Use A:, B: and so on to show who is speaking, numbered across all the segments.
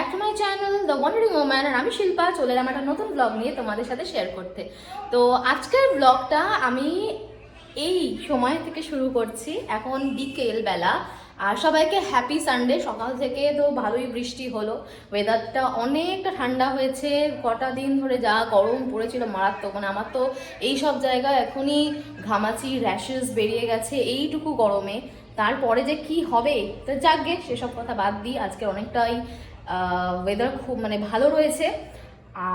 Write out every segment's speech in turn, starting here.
A: Back to my channel the wandering woman আর আমি শিল্পা, চলে এলাম একটা নতুন ব্লগ নিয়ে তোমাদের সাথে শেয়ার করতে। তো আজকের ব্লগটা আমি এই সময় থেকে শুরু করছি, এখন বিকেল বেলা। আর সবাইকে হ্যাপি সানডে সকাল থেকে তো ভালোই বৃষ্টি হলো। ওয়েদারটা অনেকটা ঠান্ডা হয়েছে, কটা দিন ধরে যা গরম পড়েছিল মারাত্মক মানে আমার তো এই সব জায়গায় এখনই ঘামাচি র্যাশেস বেরিয়ে গেছে এইটুকু গরমে। তারপরে যে কি হবে, তো যাকগে সেসব কথা বাদ দিই আজকে অনেকটাই ওয়েদার খুব মানে ভালো রয়েছে।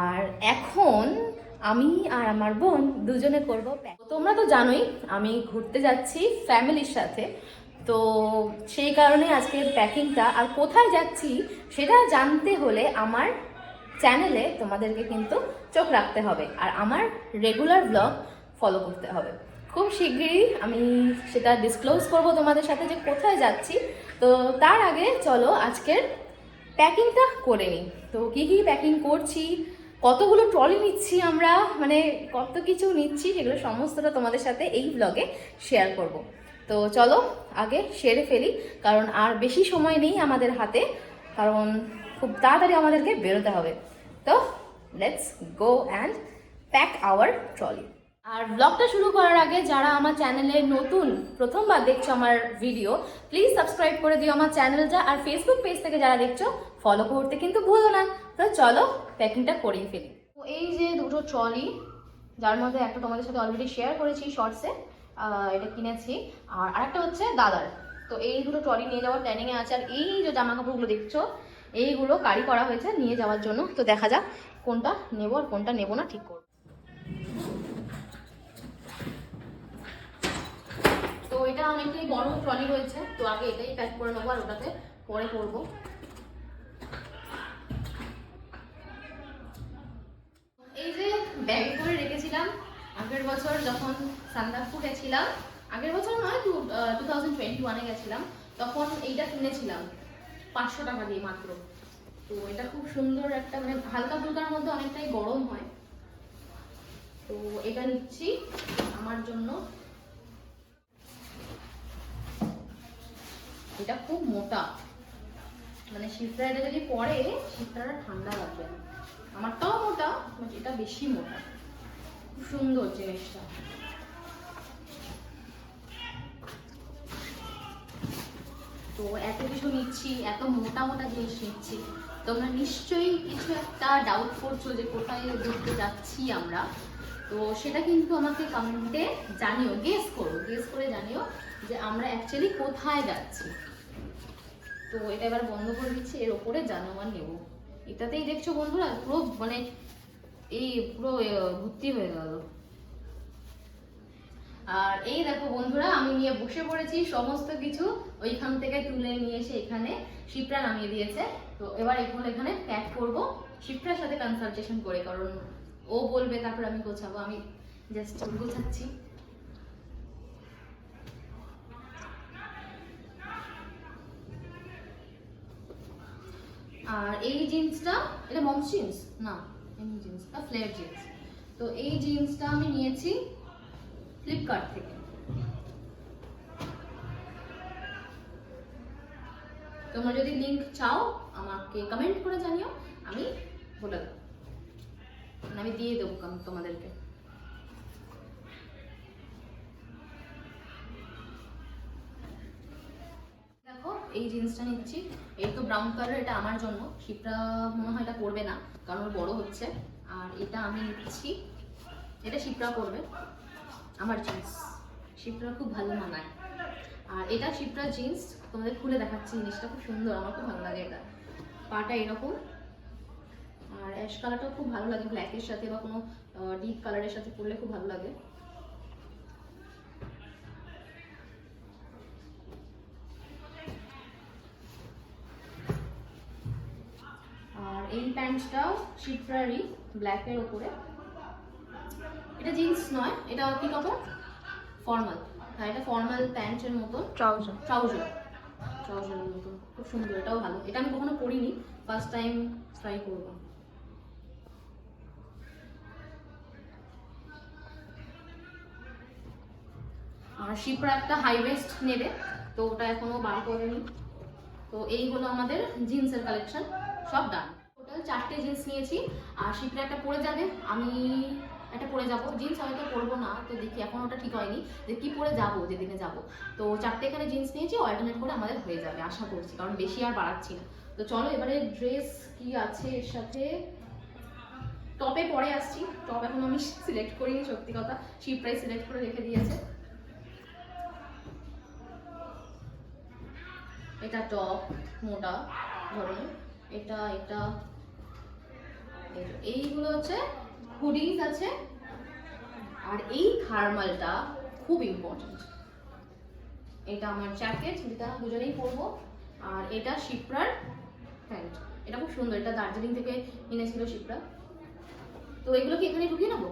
A: আর এখন আমি আর আমার বোন দুজনে করব তোমরা তো জানোই, আমি ঘুরতে যাচ্ছি ফ্যামিলির সাথে। তো সেই কারণে আজকের প্যাকিংটা আর কোথায় যাচ্ছি সেটা জানতে হলে আমার চ্যানেলে তোমাদেরকে কিন্তু চোখ রাখতে হবে। আর আমার রেগুলার ব্লগ ফলো করতে হবে। খুব শিগগিরই আমি সেটা ডিসক্লোজ করব তোমাদের সাথে যে কোথায় যাচ্ছি। তো তার আগে চলো আজকের প্যাকিংটা করে নিই। তো কী কী প্যাকিং করছি, কতগুলো ট্রলি নিচ্ছি আমরা মানে কত কিছু নিচ্ছি সেগুলো সমস্তটা তোমাদের সাথে এই ব্লগে শেয়ার করব। তো চলো আগে সেরে ফেলি, কারণ আর বেশি সময় নেই আমাদের হাতে, কারণ খুব তাড়াতাড়ি আমাদেরকে বেরোতে হবে। তো let's go and pack our trolley আর ব্লগটা শুরু করার আগে যারা আমার চ্যানেলে নতুন, প্রথমবার দেখছ আমার ভিডিও প্লিজ সাবস্ক্রাইব করে দিও আমার চ্যানেলটা আর ফেসবুক পেজ থেকে যারা দেখছ ফলো করতে কিন্তু ভুলো না। তো চলো প্যাকিংটা করিয়ে ফেলি। তো এই যে দুটো ট্রলি যার মধ্যে একটা তোমাদের সাথে অলরেডি শেয়ার করেছি শর্টসে এটা কিনেছি। আর আরেকটা হচ্ছে দাদার। তো এই দুটো ট্রলি নিয়ে যাওয়ার প্ল্যানিংয়ে আছে। আর এই যে জামা কাপড়গুলো দেখছ, এইগুলো কারি করা হয়েছে নিয়ে যাওয়ার জন্য। তো দেখা যাক কোনটা নেব আর কোনটা নেব না ঠিক করব তো এটা অনেকটাই বড় ট্রলি রয়েছে, তো আগে এটাই প্যাক করে নেব আর ওটাতে পরে করব। এই যে ব্যাগে করে রেখেছিলাম, আগের বছর যখন সান্দাকপু গেছিলাম আগের বছর নয় টু টু থাউজেন্ড টোয়েন্টি ওয়ানে গেছিলাম, তখন এইটা কিনেছিলাম, পাঁচশো টাকা দিয়ে মাত্র। তো এটা খুব সুন্দর একটা মানে হালকা ফুলকার মধ্যে অনেকটাই গরম হয়। তো এটা নিচ্ছি আমার জন্য। এটা খুব মোটা। মানে শীতটা এটা যদি পরে শীতটা ঠান্ডা লাগবে আমারটাও মোটা এটা বেশি মোটা। খুব সুন্দর জিনিসটা। তো এত কিছু নিচ্ছি, এত মোটা মোটা জিনিস নিচ্ছি। তোমরা নিশ্চয়ই কিছু একটা ডাউট করছ যে কোথায় ঘুরতে যাচ্ছি আমরা। তো সেটা কিন্তু আমাকে কমেন্টে জানিও গেস করো গেস করে জানিও যে আমরা অ্যাকচুয়ালি কোথায় যাচ্ছি। তো এটা এবার বন্ধ করে দিচ্ছি, এর ওপরে জানোয়ার নেব। এটাতেই দেখছ বন্ধুরা, পুরো মানে এই পুরো ভর্তি হয়ে গেল। আর এই দেখো বন্ধুরা, আমি নিয়ে বসে পড়েছি সমস্ত কিছু। ওইখান থেকে তুলে নিয়ে এসে এখানে শিপরা নামিয়ে দিয়েছে। তো এবার এগুলো এখানে প্যাক করব। শিপ্রার সাথে কনসালটেশন করে, কারণ ও বলবে, তারপর আমি গোছাবো। আমি জাস্ট গোছাচ্ছি। আর এই জিন্সটা, এটা মমস জিন্স না, এমনি জিন্স না ফ্লেয়ার জিন্স তো এই জিন্সটা আমি নিয়েছি। ফ্লিপকার্ট থেকে। তোমরা যদি লিংক চাও, আমাকে কমেন্ট করে জানিও, আমি বলে দেবো। মানে আমি দিয়ে দেবো তোমাদেরকে। দেখো, এই জিন্সটা নিচ্ছি। এই তো ব্রাউন কালার এটা আমার জন্য। শিপটা মনে হয় এটা করবে না, কারণ বড় হচ্ছে। আর এটা আমি নিচ্ছি। এটা শিপরা পরবে। আমার জিন্স শিপরা খুব ভালো মানায়। আর এটা শিপরা জিন্স তোমাদের খুলে দেখাচ্ছি জিনিসটা, খুব সুন্দর, আমার খুব ভালো লাগে এটা। পাটা এরকম। আর অ্যাশ কালারটাও খুব ভালো লাগে ব্ল্যাকের সাথে বা কোনো ডিপ কালারের সাথে পরলে খুব ভালো লাগে। আর এই প্যান্টটাও শিফরারি ব্ল্যাকের ওপরে। এটা জিন্স নয় এটা কি কাপড় ফর্মাল হ্যাঁ এটা ফর্মাল প্যান্টের মতো
B: ট্রাউজার
A: ট্রাউজার ট্রাউজারের মতো খুব সুন্দর এটাও ভালো। এটা আমি কখনো পরিনি ফার্স্ট টাইম ট্রাই করব। আর শিপরা একটা হাই ওয়েস্ট নেবে তো ওটা এখনও বার করেনি। তো এই হলো আমাদের জিন্সের কালেকশন সব ডান টোটাল চারটে জিন্স নিয়েছি আর শিপরা একটা পরে যাবে। আমি একটা পরে যাব। জিন্স হয়তো পরবো না, তো দেখি এখন ওটা ঠিক হয়নি। যে কি পরে যাব যেদিনে যাব। তো চারটে এখানে জিন্স নিয়েছি অল্টারনেট করে আমাদের হয়ে যাবে, আশা করছি, কারণ বেশি আর বাড়াচ্ছি না। তো চলো এবারে ড্রেস কি আছে এর সাথে? টপে পরে আসছি। টপ এখন আমি সিলেক্ট করিনি, সত্যি কথা। শিপরাই সিলেক্ট করে রেখে দিয়েছে। এটা টপ মোটা ধরনের এটা এটা এইগুলো হচ্ছে হুডিস আছে। আর এই থার্মালটা খুব ইম্পর্টেন্ট এটা আমার জ্যাকেট যেটা দুজনেই পরবো। আর এটা শিপ্রার প্যান্ট এটা খুব সুন্দর এটা দার্জিলিং থেকে এনেছিল শিপ্রা। তো এগুলো কি এখানে ঢুকিয়ে নেব?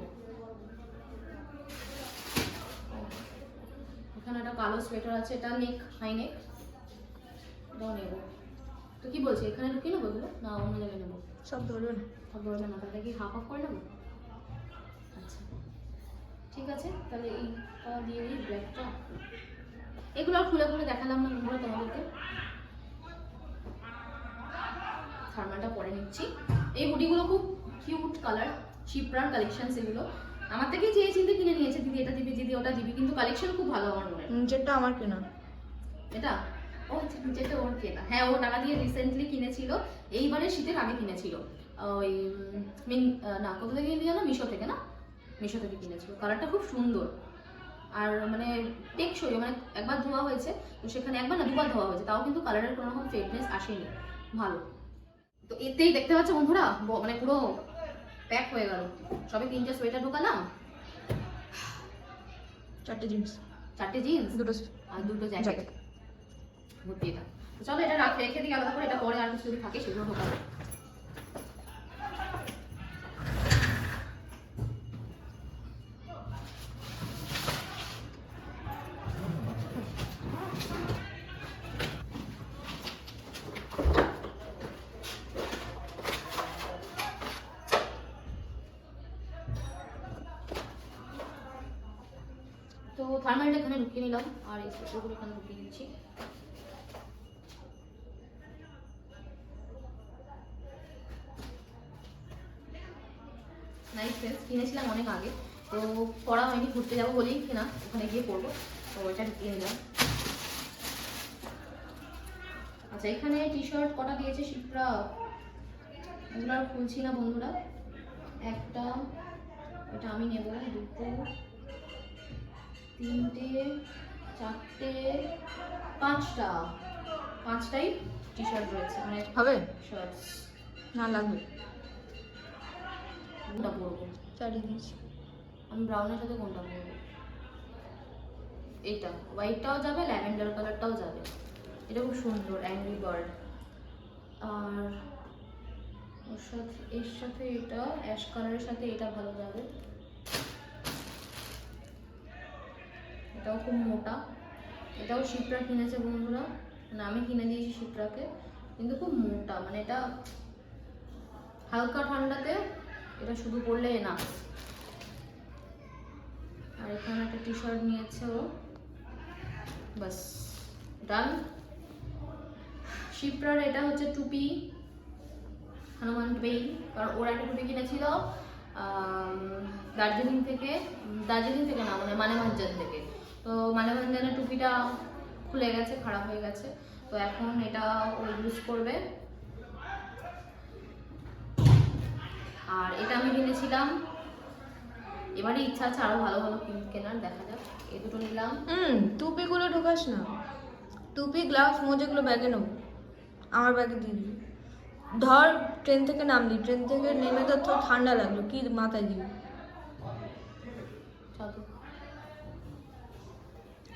A: এখানে একটা কালো সোয়েটার আছে এটা নেক হাই নেক এটাও নেব। তো কি বলছি এখানে ঢুকিয়ে নেব এগুলো? না অন্য জায়গায় নেব।
B: সব ধরবে না।
A: সব ধরবে না তাহলে কি হাফ হাফ করে নেব? ঠিক আছে? তাহলে এইটা দিয়ে দিই ব্ল্যাকটা এগুলো আর খুলে খুলে দেখালাম না বন্ধুরা তোমাদেরকে। থার্মালটা পরে নিচ্ছি। এই হুডিগুলো খুব কিউট কালার শিপ্রার কালেকশন এগুলো আমার থেকেই চেয়ে চিনতে কিনে নিয়েছে দিদি এটা দিবি দিদি ওটা দিবি কিন্তু কালেকশন খুব ভালো আমার মনে
B: নিচেরটা আমার কেনা।
A: এটা? ও আচ্ছা, নিচেরটা ওর কেনা। হ্যাঁ ও টাকা দিয়ে রিসেন্টলি কিনেছিল। এইবারে শীতের আগে কিনেছিল। ওই মিন না কোথা থেকে কিনে জানো মিশো থেকে না? মিশো থেকে কিনেছিল। কালারটা খুব সুন্দর। আর মানে টেকসই মানে একবার ধোয়া হয়েছে তো সেখানে একবার না দুবার ধোয়া হয়েছে তাও কিন্তু কালারের কোনো রকম ফেডনেস আসেনি। ভালো। তো এতেই দেখতে পাচ্ছ বন্ধুরা মানে পুরো প্যাক হয়ে গেল। সবে তিনটে সোয়েটার ঢোকালাম।
B: চারটে জিন্স
A: চারটে জিন্স
B: দুটো
A: আর দুটো জ্যাকেট ভর্তি এটা। চলো এটা রাখ রেখে দিই আলাদা করে এটা পরে আর কিছু যদি থাকে সেগুলো ঢোকাবো। থার্মালটা এখানে ঢুকিয়ে নিলাম, আর এই স্পেশালগুলো এখানে ঢুকিয়ে দিচ্ছি নাইস ড্রেস কিনেছিলাম অনেক আগে, তো পড়া হয়নি, ঘুরতে যাব বলেই কিনা, ওখানে গিয়ে পড়ব তো ওইটা ঢুকিয়ে নিলাম। আচ্ছা এখানে টি শার্ট কটা দিয়েছে শিপ্রা? এগুলো আর খুলছি না বন্ধুরা। একটা, এটা আমি নেব, দুটো। তিনটে চারটে পাঁচটা। পাঁচটাই টি শার্ট রয়েছে মানে
B: হবে?
A: শার্টস
B: না লাগবে।
A: কোনটা পরবো?
B: চারটে জিন্স
A: আমি ব্রাউনের সাথে কোনটা পরবো? এইটা। হোয়াইটটাও যাবে ল্যাভেন্ডার কালারটাও যাবে। এটা খুব সুন্দর অ্যাংরি বার্ড আর ওর সাথে এর সাথে এটা অ্যাশ কালারের সাথে এটা ভালো যাবে। এটাও খুব মোটা। এটাও শিপরা কিনেছে বন্ধুরা। মানে আমি কিনে দিয়েছি শিপ্রাকে। কিন্তু খুব মোটা মানে এটা হালকা ঠান্ডাতে এটা শুধু পরলে না। আর এখানে একটা টি শার্ট নিয়েছে ও। বাস ডান। শিপ্রার এটা হচ্ছে টুপি, হনুমান টুপি। কারণ ওর একটা টুপি কিনেছিল দার্জিলিং থেকে দার্জিলিং থেকে না মানে মানেভঞ্জন থেকে। তো মানেভঞ্জনের টুপিটা খুলে গেছে, খারাপ হয়ে গেছে। তো এখন এটা ও ইউজ করবে। আর এটা আমি কিনেছিলাম। এবারে ইচ্ছা আছে আরও ভালো ভালো কিন- কেনার, দেখা যাক। এই দুটো নিলাম।
B: হুম, টুপিগুলো ঢোকাস না। টুপি গ্লাভস মোজাগুলো ব্যাগে নেব। আমার ব্যাগে দিয়ে দিবি। ধর ট্রেন থেকে নামলি। ট্রেন থেকে নেমে তো তোর ঠান্ডা লাগল। কি মাথায় দিবি?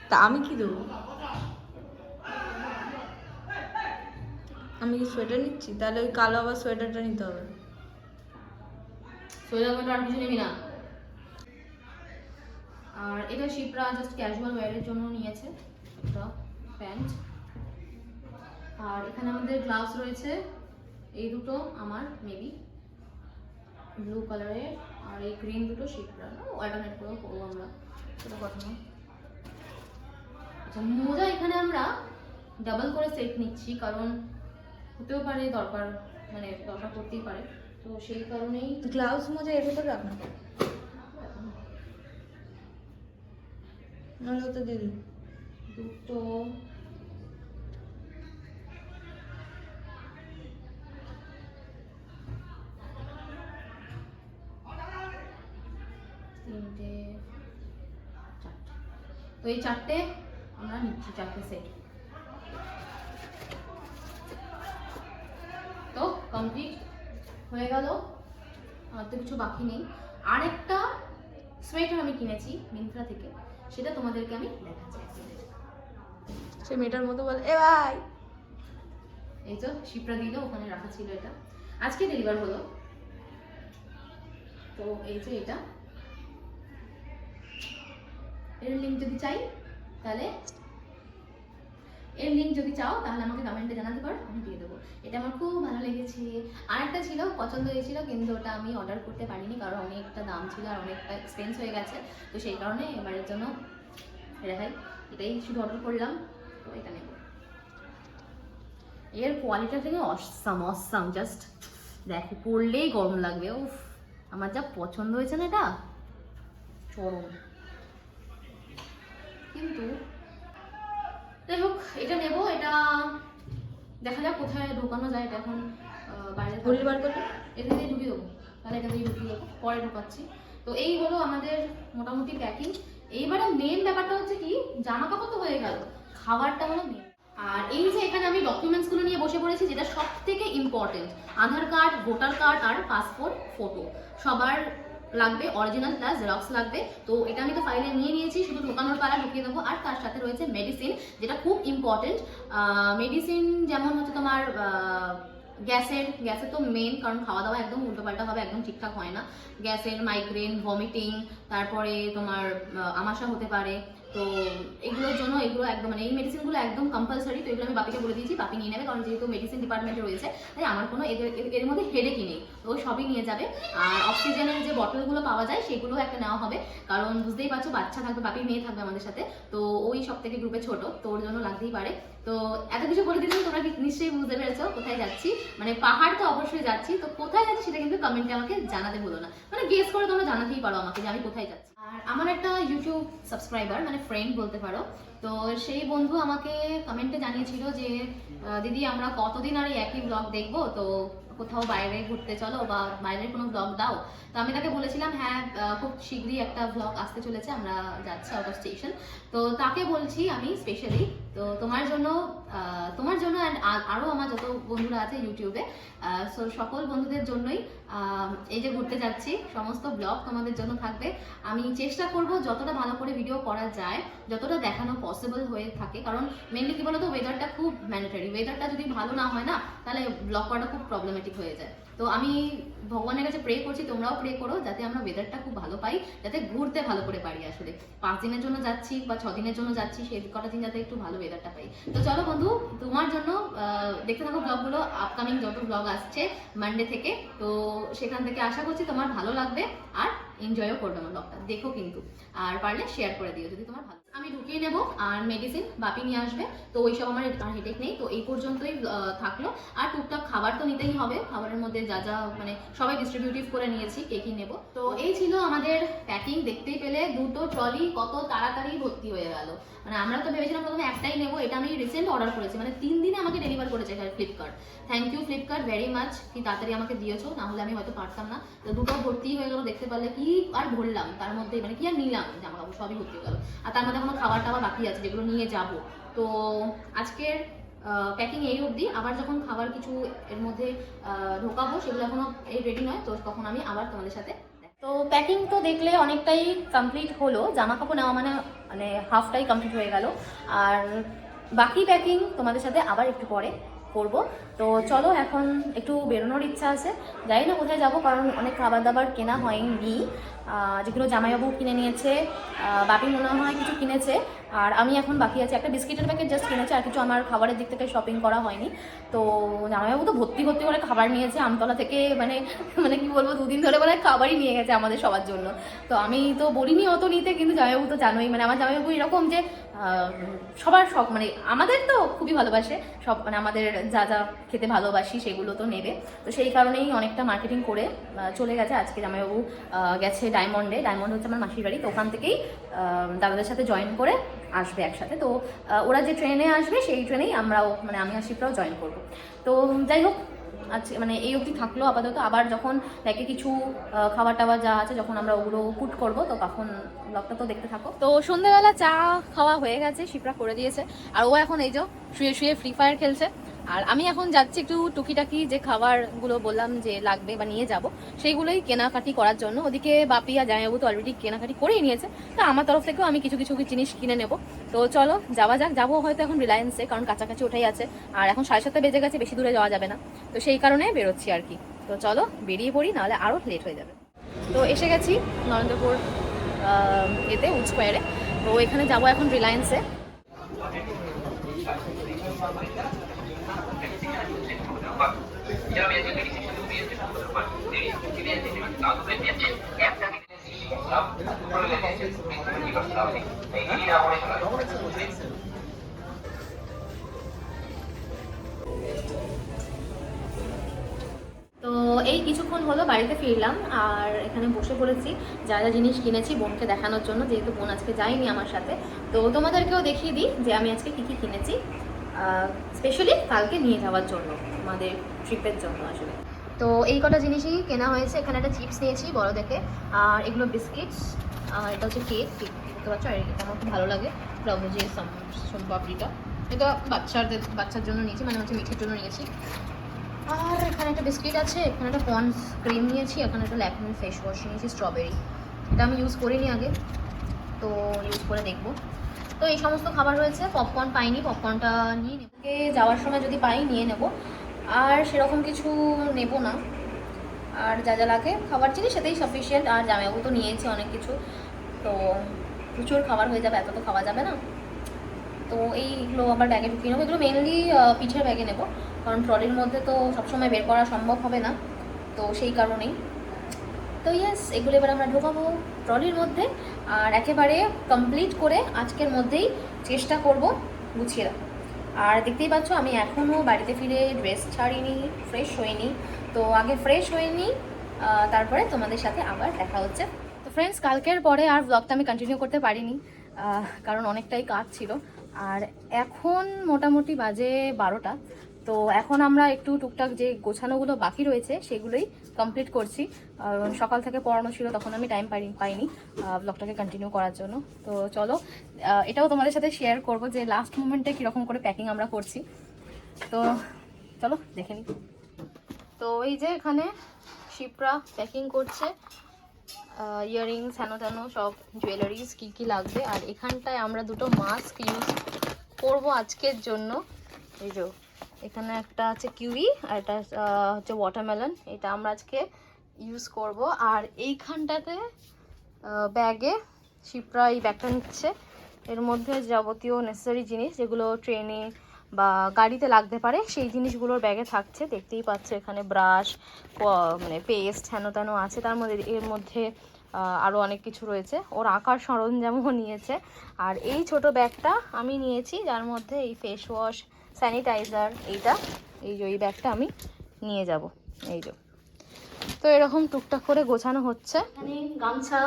B: তা আমি কি দেবো? আমি কি সোয়েটার নিচ্ছি? তাহলে ওই কালো আবার সোয়েটারটা নিতে হবে।
A: সোজা মতো আর কিছু নিবি না। আর এটা শিপরা জাস্ট ক্যাজুয়াল ওয়্যারের জন্য নিয়েছে এটা প্যান্ট। আর এখানে আমাদের গ্লাভস রয়েছে, এই দুটো আমার মেবি ব্লু কালারের আর এই গ্রিন দুটো শিপরা অল্টারনেট করে করব আমরা, সেটা কথা আচ্ছা মোজা এখানে আমরা ডাবল করে সেট নিচ্ছি কারণ হতেও পারে দরকার মানে দরকার পড়তেই পারে। তো সেই কারণেই
B: গ্লাভস মোজা এর উপর রাখ। না নাহলে ওতে দিয়ে দিই।
A: দুটো। তিনটে চারটে। তো এই চারটে আমরা নিচ্ছি চারটে সেট তো কমপ্লিট হয়ে গেল। আর তো কিছু বাকি নেই। আরেকটা সোয়েটার আমি কিনেছি মিন্ত্রা থেকে। সেটা তোমাদেরকে আমি দেখাচ্ছি
B: সে মেয়েটার মতো বলে এ ভাই!
A: এই তো শিপ্রা দিল ওখানে রাখা ছিল এটা। আজকে ডেলিভার হলো। তো এই যে এটা। এর লিঙ্ক যদি চাই তাহলে এর লিঙ্ক যদি চাও, তাহলে আমাকে কমেন্টে জানাতে পারো, আমি দিয়ে দেবো। এটা আমার খুব ভালো লেগেছে। আর একটা ছিল, পছন্দ হয়েছিল, কিন্তু ওটা আমি অর্ডার করতে পারিনি, কারণ অনেকটা দাম ছিল আর অনেকটা এক্সপেন্স হয়ে গেছে। তো সেই কারণে এবারের জন্য রেহাই, এটাই শুধু অর্ডার করলাম, তো এটা নেব। এর কোয়ালিটিটা থেকে অসাম অসাম জাস্ট দেখো পড়লেই গরম লাগবে, উফ, আমার যা পছন্দ হয়েছে না এটা, চরম। কিন্তু যাই হোক এটা নেব এটা দেখা যাক কোথায় ঢোকানো যায় এটা এখন বাইরে।
B: বার করলে?
A: এটা দিয়ে ঢুকিয়ে দেবো তাহলে এটা দিয়ে ঢুকিয়ে দেবো পরে ঢোকাচ্ছি। তো এই হলো আমাদের মোটামুটি প্যাকিং এইবারে মেন ব্যাপারটা হচ্ছে কি জামা কাপড় তো হয়ে গেল খাবারটা হলো মেন আর এই যে এখানে আমি ডকুমেন্টসগুলো নিয়ে বসে পড়েছি যেটা সব থেকে important Aadhaar card voter card আর পাসপোর্ট ফটো সবার লাগবে অরিজিনাল প্লাস জেরক্স লাগবে। তো এটা আমি তো ফাইলে নিয়ে নিয়েছি, শুধু ঢোকানোর পালা ঢুকিয়ে দেবো। আর তার সাথে রয়েছে মেডিসিন যেটা খুব ইম্পর্টেন্ট মেডিসিন যেমন হচ্ছে তোমার গ্যাসের গ্যাসের তো মেন কারণ খাওয়া দাওয়া একদম উল্টোপাল্টা হবে, একদম ঠিকঠাক হয় না। গ্যাসের মাইগ্রেন ভমিটিং তারপরে তোমার আমাশা হতে পারে। তো এগুলোর জন্য এগুলো একদম মানে এই মেডিসিনগুলো একদম কম্পালসারি তো এগুলো আমি বাপিকে বলে দিয়েছি, বাপি নিয়ে নেবে, কারণ যেহেতু মেডিসিন ডিপার্টমেন্টে রয়েছে, তাই আমার কোনো এর- মধ্যে হেডেকই নেই। তো সবই নিয়ে যাবে। আর অক্সিজেনের যে বটলগুলো পাওয়া যায় সেগুলো একটা নেওয়া হবে। কারণ বুঝতেই পারছ, বাচ্চা থাকবে, বাপির মেয়ে থাকবে আমাদের সাথে। তো ওই সব থেকে গ্রুপে ছোট, তো ওর জন্য লাগতেই পারে। তো এত কিছু বলে দিলাম তোমরা নিশ্চয়ই বুঝতে পেরেছ কোথায় যাচ্ছি? মানে পাহাড় তো অবশ্যই যাচ্ছি, তো কোথায় যাচ্ছি সেটা কিন্তু কমেন্টে আমাকে জানাতে হলো না। মানে গেস করে তোমরা জানাতেই পারো আমাকে যে আমি কোথায় যাচ্ছি। আর আমার একটা ইউটিউব সাবস্ক্রাইবার মানে ফ্রেন্ড বলতে পারো, তো সেই বন্ধু আমাকে কমেন্টে জানিয়েছিল যে দিদি আমরা কতদিন আর এই একই ব্লগ দেখব? তো কোথাও বাইরে ঘুরতে চলো বা বাইরের কোনো ব্লগ দাও। তো আমি তাকে বলেছিলাম হ্যাঁ খুব শীঘ্রই একটা ব্লগ আসতে চলেছে, আমরা যাচ্ছি আউট অফ স্টেশন তো তাকে বলছি আমি স্পেশালি তো তোমার জন্য তোমার জন্য অ্যান্ড আরও আমার যত বন্ধুরা আছে ইউটিউবে সো সকল বন্ধুদের জন্যই এই যে ঘুরতে যাচ্ছি, সমস্ত ব্লগ তোমাদের জন্য থাকবে। আমি চেষ্টা করব যতটা ভালো করে ভিডিও করা যায়, যতটা দেখানো পসিবল হয়ে থাকে, কারণ মেনলি কি বলতো ওয়েদারটা খুব ম্যান্ডেটারি ওয়েদারটা যদি ভালো না হয় না, তাহলে ব্লগ করাটা খুব প্রবলেমেটিক হয়ে যায়। তো আমি ভগবানের কাছে প্রে করছি, তোমরাও প্রে করো যাতে আমরা ওয়েদারটা খুব ভালো পাই, যাতে ঘুরতে ভালো করে পারি আসলে। পাঁচ দিনের জন্য যাচ্ছি বা ছ দিনের জন্য যাচ্ছি সেই কটা দিন যাতে একটু ভালো ওয়েদারটা পাই। তো চলো বন্ধু, তোমার জন্য দেখতে থাকো ব্লগগুলো আপকামিং যত ব্লগ আসছে মানডে থেকে, তো সেখান থেকে আশা করছি তোমার ভালো লাগবে আর এনজয়ও করবে আমার ব্লগটা দেখো কিন্তু, আর পারলে শেয়ার করে দিও, যদি তোমার ভালো আমি ঢুকিয়ে নেব আর মেডিসিন বাপি নিয়ে আসবে। তো ওইসব আমার হেডেক নেই। তো এই পর্যন্তই থাকল। আর টুকটাক খাবার তো নিতেই হবে। খাবারের মধ্যে যা যা মানে সবাই ডিস্ট্রিবিউটিভ করে নিয়েছি, কে কি নেব। তো এই ছিল আমাদের প্যাকিং দেখতেই পেলে দুটো ট্রলি কত তাড়াতাড়ি ভর্তি হয়ে গেল। মানে আমরা তো ভেবেছিলাম প্রথমে একটাই নেব। এটা আমি রিসেন্ট অর্ডার করেছি। মানে তিন দিনে আমাকে ডেলিভার করেছে Flipkart thank you Flipkart very much কি তাড়াতাড়ি আমাকে দিয়েছ, না হলে আমি হয়তো পারতাম না। তো দুটো ভর্তি হয়ে গেলো। দেখতে পারলে কি আর ভরলাম। তার মধ্যে মানে কি আর নিলাম? জামা কাপড় সবই ভর্তি হয়ে গেলো। আর তার মধ্যে এখনও খাবার টাবার বাকি আছে, যেগুলো নিয়ে যাব। তো আজকের প্যাকিং এই অবধি। আবার যখন খাবার কিছু এর মধ্যে ঢোকাবো, সেগুলো এখনও এই রেডি নয়। তো তখন আমি আবার তোমাদের সাথে তো প্যাকিং তো দেখলে অনেকটাই কমপ্লিট হলো। জামা কাপড় নেওয়া মানে মানে হাফটাই কমপ্লিট হয়ে গেল। আর বাকি প্যাকিং তোমাদের সাথে আবার একটু পরে করব। তো চলো এখন একটু বেরোনোর ইচ্ছা আছে। যাই না কোথায় যাব, কারণ অনেক খাবার দাবার কেনা হয়নি। যেগুলো জামাইবাবু কিনে নিয়েছে বাপি মনে হয় কিছু কিনেছে। আর আমি এখন বাকি আছি। একটা বিস্কিটের প্যাকেট জাস্ট কিনেছে, আর কিছু আমার খাবারের দিক থেকে শপিং করা হয়নি। তো জামাইবাবু তো ভর্তি ভর্তি করে খাবার নিয়েছে, আমতলা থেকে মানে মানে কি বলব, দুদিন ধরে মানে খাবারই নিয়ে গেছে আমাদের সবার জন্য। তো আমি তো বলিনি অত নিতে, কিন্তু জামাইবাবু তো জানোই মানে আমার জামাইবাবু এরকম যে সবার শখ মানে আমাদের তো খুবই ভালোবাসে, সব মানে আমাদের যা যা খেতে ভালোবাসি সেগুলো তো নেবে। তো সেই কারণেই অনেকটা মার্কেটিং করে চলে গেছে। আজকে জামাইবাবু গেছে ডায়মন্ডে ডায়মন্ড হচ্ছে আমার মাসির বাড়ি। তো ওখান থেকেই দাদাদের সাথে জয়েন করে আসবে একসাথে। তো ওরা যে ট্রেনে আসবে, সেই ট্রেনেই আমরাও মানে আমি আর শিপ্রাও জয়েন করব। তো, যাই হোক আচ্ছা মানে এই অবধি থাকল। আপাতত আবার যখন ব্যাগে কিছু খাবার টাবার যা আছে, যখন আমরা ওগুলো পুট করব, তো তখন ব্লগটা তো দেখতে থাকো। তো, সন্ধ্যেবেলা চা খাওয়া হয়ে গেছে, শিপরা করে দিয়েছে। আর ও এখন এই যে, শুয়ে শুয়ে ফ্রি ফায়ার খেলছে। আর আমি এখন যাচ্ছি একটু টুকিটাকি যে খাবারগুলো বললাম যে লাগবে বা নিয়ে যাব, সেইগুলোই কেনাকাটি করার জন্য। ওদিকে বাপি আর জামাইবাবু তো অলরেডি কেনাকাটি করেই নিয়েছে। তো আমার তরফ থেকেও আমি কিছু কিছু জিনিস কিনে নেব। তো চলো, যাওয়া যাক। যাব হয়তো এখন রিলায়েন্সে কারণ কাছাকাছি ওঠাই আছে। আর এখন সাড়ে সাতটা বেজে গেছে, বেশি দূরে যাওয়া যাবে না। তো সেই কারণে বেরোচ্ছি আর কি। তো চলো, বেরিয়ে পড়ি, নাহলে আরও লেট হয়ে যাবে। তো এসে গেছি নরেন্দ্রপুর এতে, উড স্কোয়ারে। তো এখানে যাব এখন রিলায়েন্সে তো এই কিছুক্ষণ হলো বাড়িতে ফিরলাম, আর এখানে বসে পড়েছি। যা যা জিনিস কিনেছি বোনকে দেখানোর জন্য, যেহেতু বোন আজকে যায়নি আমার সাথে। তো তোমাদেরকেও দেখিয়ে দিই যে আমি আজকে কী কী কিনেছি। স্পেশালি কালকে নিয়ে যাওয়ার জন্য। আমাদের ট্রিপের জন্য আসলে। তো এই কটা জিনিসই কেনা হয়েছে। এখানে একটা চিপস নিয়েছি, বড় দেখে। আর এগুলো বিস্কিটস আর এটা হচ্ছে কেক কেক দেখতে পাচ্ছ? আর এটা আমার খুব ভালো লাগে। যে সোম পাপড়িটা এটা বাচ্চাদের, বাচ্চার জন্য নিয়েছি মানে হচ্ছে মিঠের জন্য নিয়েছি। আর এখানে একটা বিস্কিট আছে, এখানে একটা পন্স ক্রিম নিয়েছি, এখানে একটা ল্যাকমি ফেস ওয়াশ নিয়েছি স্ট্রবেরি এটা আমি ইউজ করিনি আগে, তো ইউজ করে দেখব। তো এই সমস্ত খাবার রয়েছে পপকর্ন পাইনি পপকর্নটা নিয়ে নেব। যাওয়ার সময় যদি পাই, নিয়ে নেব। আর সেরকম কিছু নেব না। আর যা যা লাগে খাবার জিনিস, সেটাই সাফিসিয়েন্ট আর জামাইবাবু তো নিয়েছে অনেক কিছু। তো প্রচুর খাবার হয়ে যাবে, এত তো খাওয়া যাবে না। তো এইগুলো আবার ব্যাগে ঢুকিয়ে নেব। এগুলো মেনলি পিঠের ব্যাগে নেব। কারণ ট্রলির মধ্যে তো সবসময় বের করা সম্ভব হবে না। তো সেই কারণেই। তো ইয়েস এগুলো এবার আমরা ঢোকাবো ট্রলির মধ্যে। আর একেবারে কমপ্লিট করে আজকের মধ্যেই চেষ্টা করব গুছিয়ে রাখা আর দেখতেই পাচ্ছ, আমি এখনও বাড়িতে ফিরে ড্রেস ছাড়িনি ফ্রেশ হইনি। তো আগে ফ্রেশ হইনি তারপরে তোমাদের সাথে আবার দেখা হচ্ছে। তো ফ্রেন্ডস কালকের পরে আর ব্লগটা আমি কন্টিনিউ করতে পারিনি কারণ অনেকটাই কাজ ছিল। আর এখন মোটামুটি বাজে বারোটা। তো এখন আমরা একটু টুকটাক যে গোছানোগুলো বাকি রয়েছে, সেগুলোই কমপ্লিট করছি। সকাল থেকে পড়ানো ছিল, তখন আমি টাইম পাইনি পাইনি ব্লগটাকে কন্টিনিউ করার জন্য। তো চলো এটাও তোমাদের সাথে শেয়ার করব যে লাস্ট মোমেন্টে কীরকম করে প্যাকিং আমরা করছি। তো চলো, দেখে নিই তো এই যে এখানে শিপরা প্যাকিং করছে। ইয়াররিংস হেন তেন, সব জুয়েলারিজ কী কী লাগবে। আর এখানটায় আমরা দুটো মাস্ক ইউজ করব আজকের জন্য। এই যে এখানে একটা আছে কিউই, আর এটা হচ্ছে ওয়াটারমেলন এটা আমরা আজকে ইউজ করব। আর এইখানটাতে ব্যাগে শিপ্রা এই ব্যাগটা নিচ্ছে। এর মধ্যে যাবতীয় নেসেসারি জিনিস, যেগুলো ট্রেনে বা গাড়িতে লাগতে পারে, সেই জিনিসগুলোর ব্যাগে থাকছে। দেখতেই পাচ্ছ এখানে ব্রাশ মানে পেস্ট হেন তেন আছে। তার মধ্যে, এর মধ্যে আরও অনেক কিছু রয়েছে। ওর আঁকার সরঞ্জামও নিয়েছে। আর এই ছোট ব্যাগটা আমি নিয়েছি, যার মধ্যে এই ফেস ওয়াশ স্যানিটাইজার এইটা, এই যে, এই ব্যাগটা আমি নিয়ে যাব, এই যে। তো এরকম টুকটাক করে গোছানো হচ্ছে। গামছা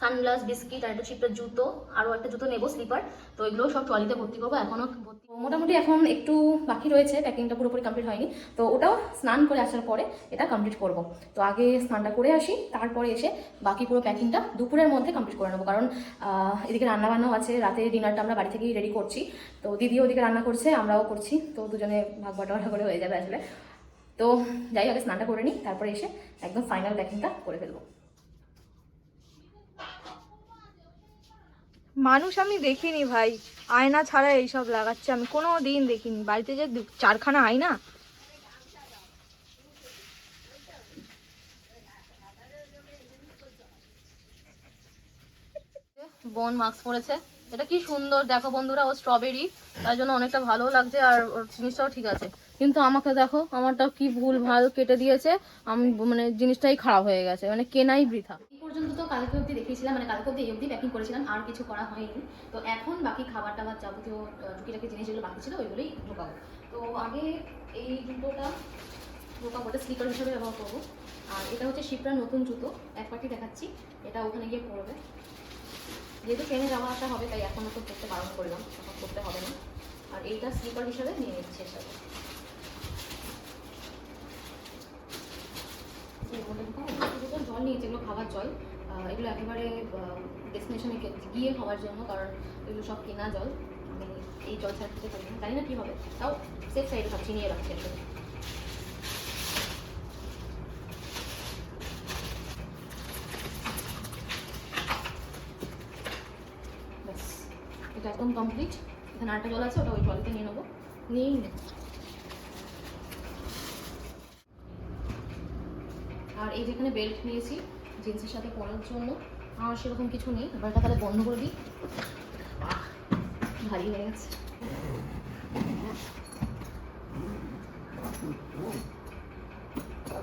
A: সানগ্লাস, বিস্কিট আর একটা চিপটা জুতো, আরও একটা জুতো নেব, স্লিপার। তো এগুলো সব ট্রলিতে ভর্তি করব, এখনও ভর্তি মোটামুটি এখন একটু বাকি রয়েছে, প্যাকিংটা পুরোপুরি কমপ্লিট হয়নি। তো ওটাও স্নান করে আসার পরে এটা কমপ্লিট করব। তো আগে স্নানটা করে আসি, তারপরে এসে বাকি পুরো প্যাকিংটা দুপুরের মধ্যে কমপ্লিট করে নেব। কারণ এদিকে রান্নাবান্নাও আছে, রাতে ডিনারটা আমরা বাড়ি থেকেই রেডি করছি। তো দিদিও ওদিকে রান্না করছে, আমরাও করছি। তো দুজনে ভাগ বাটোয়ারা করে হয়ে যাবে আসলে। তো যাই আগে স্নানটা করে নিই, তারপরে এসে একদম ফাইনাল প্যাকিংটা করে ফেলব।
B: মানুষ আমি দেখিনি ভাই। আয়না ছাড়া এইসব লাগাচ্ছে। আমি কোনো দিন দেখিনি। বাড়িতে যে চারখানা আয়না।
A: বোন মাস্ক পরেছে। এটা কি সুন্দর। দেখো বন্ধুরা, ও স্ট্রবেরি তার জন্য অনেকটা ভালো লাগছে আর ওর জিনিসটাও ঠিক আছে। কিন্তু আমাকে দেখো, আমারটা কি ভুল ভালো কেটে দিয়েছে। আমি মানে জিনিসটাই খারাপ হয়ে গেছে মানে কেনাই বৃথা। পর্যন্ত তো কালকে অবধি দেখিয়েছিলাম মানে কালকে অবধি এই অবধি প্যাকিং করেছিলাম, আর কিছু করা হয়নি। তো এখন বাকি খাবার টাবার যাবতীয় টুকিটাকি জিনিস যেগুলো বাকি ছিল, ওইগুলোই ঢোকাবো। তো আগে এই জুতোটা ঢোকাবো, ওটা স্লিপার হিসেবে ব্যবহার করব। আর এটা হচ্ছে শিপরার নতুন জুতো, এক পাটি দেখাচ্ছি, এটা ওখানে গিয়ে পড়বে যেহেতু ট্রেনে যাওয়া আসা হবে, তাই এখন তো করতে বারণ করলাম এখন করতে হবে না। আর এইটা স্লিপার হিসেবে নিয়ে নিচ্ছে এর এগুলো যেগুলো জল নিয়েছে, এগুলো খাবার জল। এগুলো একেবারে ডেস্টিনেশনে গিয়ে খাওয়ার জন্য, কারণ এগুলো সব কেনা জল। আমি এই জল ছাড়া খেতে পারি না। জানি না কী হবে। তাও সেফ সাইডে ভাবছি নিয়ে রাখছি ব্যাস, এটা একদম কমপ্লিট এখানে আরেকটা জল আছে, ওটা ওই জলতে নিয়ে নেব। নিয়েই নেব আর এই যেখানে বেল্ট নিয়েছি জিন্সের সাথে পরার জন্য। আর সেরকম কিছু নেই এবার তাহলে বন্ধ করে দিই। ভারী হয়ে গেছে।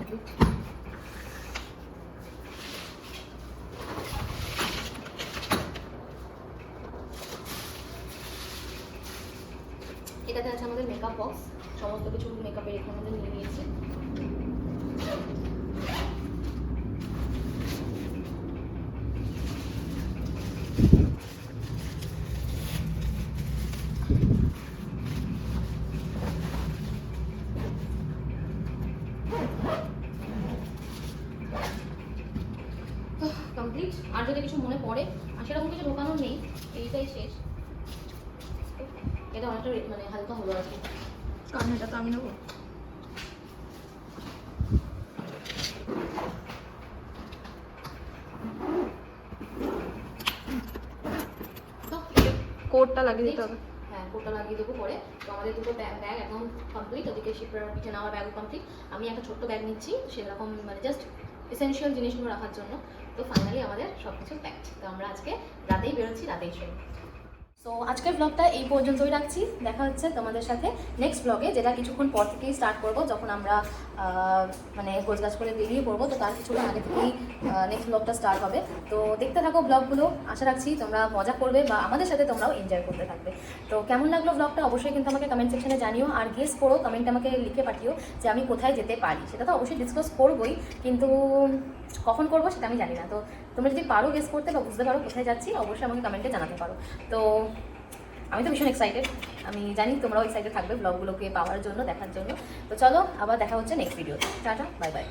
A: Thank এটাতে আছে আমাদের মেকআপ বক্স সমস্ত কিছু মেকআপের এখানে আমাদের নিয়ে নিয়েছি কমপ্লিট আর যদি কিছু মনে পড়ে, আর সেরকম কিছু ঢোকানোর নেই, এইটাই শেষ। এটা অনেকটা মানে হালকা হলো আর কি।
B: কান্নাটা তো আমি নেব
A: তো
B: কোটটা লাগিয়ে দিতে হবে।
A: হ্যাঁ কোটটা লাগিয়ে দেবো পরে। তো আমাদের দুটো ব্যাগ ব্যাগ একদম কমপ্লিট ওদিকে শিপের পিঠে নেওয়ার ব্যাগও কমপ্লিট আমি একটা ছোট্ট ব্যাগ নিচ্ছি সেরকম মানে জাস্ট এসেনশিয়াল জিনিসগুলো রাখার জন্য। তো ফাইনালি আমাদের সব কিছু প্যাকড তো আমরা আজকে রাতেই বেরোচ্ছি রাতেই শুনি সো আজকের ব্লগটা এই পর্যন্তই রাখছি। দেখা হচ্ছে তোমাদের সাথে নেক্সট ব্লগে যেটা কিছুক্ষণ পর থেকেই স্টার্ট করব, যখন আমরা মানে গোছগাছ করে বেরিয়ে পড়ব, তো তার কিছুক্ষণ আগে থেকেই নেক্সট ব্লগটা স্টার্ট হবে। তো দেখতে থাকো ব্লগগুলো আশা রাখছি তোমরা মজা করবে বা আমাদের সাথে তোমরাও এনজয় করতে থাকবে। তো কেমন লাগল ব্লগটা অবশ্যই কিন্তু আমাকে কমেন্ট সেকশনে জানিও, আর গেস করো কমেন্টে আমাকে লিখে পাঠিও যে আমি কোথায় যেতে পারি। সেটা তো অবশ্যই ডিসকাস করবোই, কিন্তু কখন করব সেটা আমি জানি না। তো তোমরা যদি পারো গেস করতে বা বুঝতে পারো কোথায় যাচ্ছি, অবশ্যই আমাকে কমেন্টে জানাতে পারো। তো আমি তো ভীষণ এক্সাইটেড আমি জানি তোমরাও এক্সাইটেড থাকবে ব্লগগুলোকে পাওয়ার জন্য, দেখার জন্য। তো চলো, আবার দেখা হচ্ছে next video tata bye bye